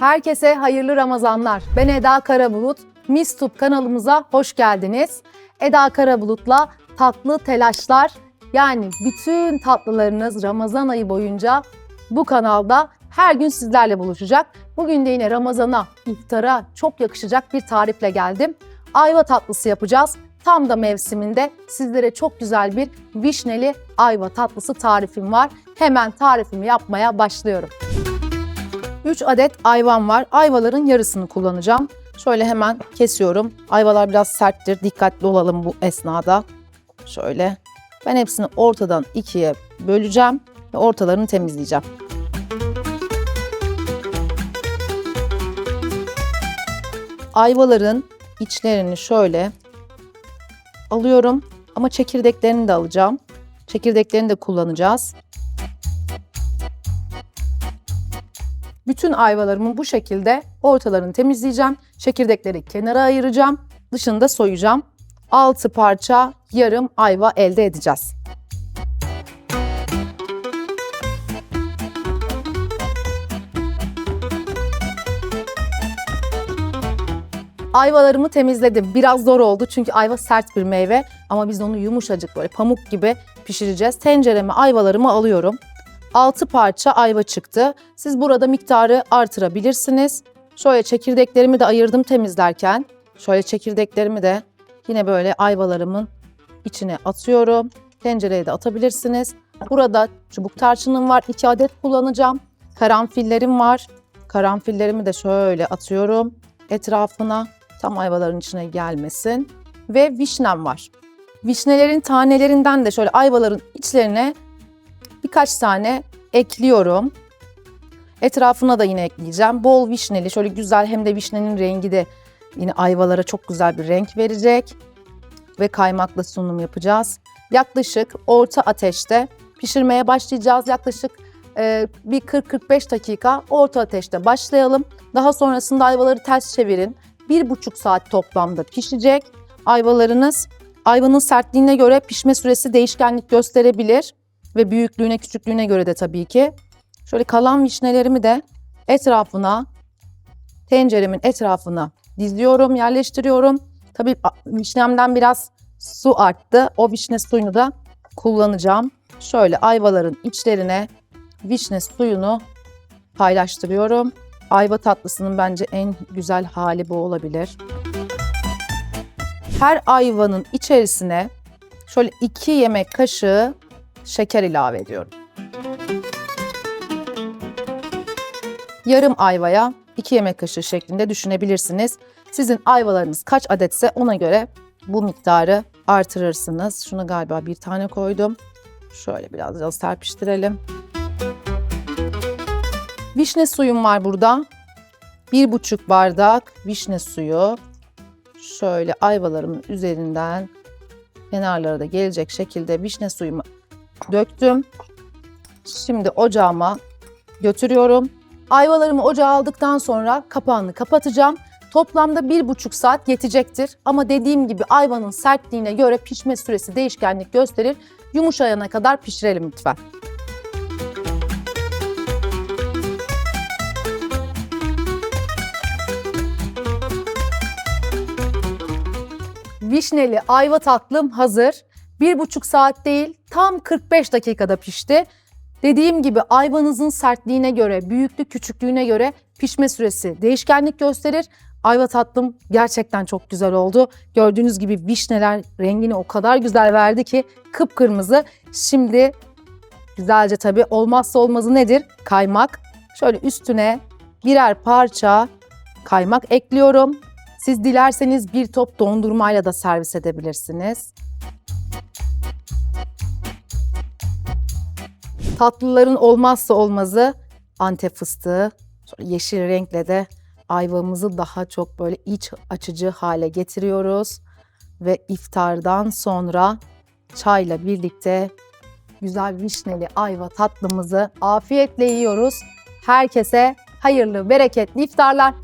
Herkese hayırlı Ramazanlar. Ben Eda Karabulut. Mistub kanalımıza hoş geldiniz. Eda Karabulut'la tatlı telaşlar yani bütün tatlılarınız Ramazan ayı boyunca bu kanalda her gün sizlerle buluşacak. Bugün de yine Ramazan'a, iftara çok yakışacak bir tarifle geldim. Ayva tatlısı yapacağız. Tam da mevsiminde sizlere çok güzel bir vişneli ayva tatlısı tarifim var. Hemen tarifimi yapmaya başlıyorum. 3 adet ayvam var. Ayvaların yarısını kullanacağım. Şöyle hemen kesiyorum. Ayvalar biraz serttir. Dikkatli olalım bu esnada. Şöyle. Ben hepsini ortadan ikiye böleceğim ve ortalarını temizleyeceğim. Ayvaların içlerini şöyle alıyorum ama çekirdeklerini de alacağım. Çekirdeklerini de kullanacağız. Bütün ayvalarımı bu şekilde ortalarını temizleyeceğim. Çekirdekleri kenara ayıracağım. Dışını da soyacağım. 6 parça yarım ayva elde edeceğiz. Ayvalarımı temizledim. Biraz zor oldu çünkü ayva sert bir meyve ama biz onu yumuşacık böyle pamuk gibi pişireceğiz. Tencereme ayvalarımı alıyorum. 6 parça ayva çıktı. Siz burada miktarı artırabilirsiniz. Şöyle çekirdeklerimi de ayırdım temizlerken. Şöyle çekirdeklerimi de yine böyle ayvalarımın içine atıyorum. Tencereye de atabilirsiniz. Burada çubuk tarçınım var. 2 adet kullanacağım. Karanfillerim var. Karanfillerimi de şöyle atıyorum etrafına. Tam ayvaların içine gelmesin. Ve vişnem var. Vişnelerin tanelerinden de şöyle ayvaların içlerine birkaç tane ekliyorum. Etrafına da yine ekleyeceğim. Bol vişneli, şöyle güzel hem de vişnenin rengi de yine ayvalara çok güzel bir renk verecek. Ve kaymakla sunum yapacağız. Yaklaşık orta ateşte pişirmeye başlayacağız. Yaklaşık e, bir 40-45 dakika orta ateşte başlayalım. Daha sonrasında ayvaları ters çevirin. Bir buçuk saat toplamda pişecek. Ayvalarınız ayvanın sertliğine göre pişme süresi değişkenlik gösterebilir ve büyüklüğüne küçüklüğüne göre de tabii ki. Şöyle kalan vişnelerimi de etrafına tenceremin etrafına diziyorum, yerleştiriyorum. Tabii vişnemden biraz su arttı. O vişne suyunu da kullanacağım. Şöyle ayvaların içlerine vişne suyunu paylaştırıyorum. Ayva tatlısının bence en güzel hali bu olabilir. Her ayvanın içerisine şöyle 2 yemek kaşığı şeker ilave ediyorum. Yarım ayvaya 2 yemek kaşığı şeklinde düşünebilirsiniz. Sizin ayvalarınız kaç adetse ona göre bu miktarı artırırsınız. Şunu galiba bir tane koydum. Şöyle biraz daha serpiştirelim. Vişne suyum var burada. Bir buçuk bardak vişne suyu. Şöyle ayvalarımın üzerinden kenarlara da gelecek şekilde vişne suyumu döktüm. Şimdi ocağıma götürüyorum. Ayvalarımı ocağa aldıktan sonra kapağını kapatacağım. Toplamda bir buçuk saat yetecektir. Ama dediğim gibi ayvanın sertliğine göre pişme süresi değişkenlik gösterir. Yumuşayana kadar pişirelim lütfen. Vişneli ayva tatlım hazır. Bir buçuk saat değil tam 45 dakikada pişti. Dediğim gibi ayvanızın sertliğine göre, büyüklük küçüklüğüne göre pişme süresi değişkenlik gösterir. Ayva tatlım gerçekten çok güzel oldu. Gördüğünüz gibi vişneler rengini o kadar güzel verdi ki kıpkırmızı. Şimdi güzelce tabii olmazsa olmazı nedir? Kaymak. Şöyle üstüne birer parça kaymak ekliyorum. Siz dilerseniz bir top dondurmayla da servis edebilirsiniz. Tatlıların olmazsa olmazı antep fıstığı. Şöyle yeşil renkle de ayvamızı daha çok böyle iç açıcı hale getiriyoruz. Ve iftardan sonra çayla birlikte güzel vişneli ayva tatlımızı afiyetle yiyoruz. Herkese hayırlı, bereketli iftarlar.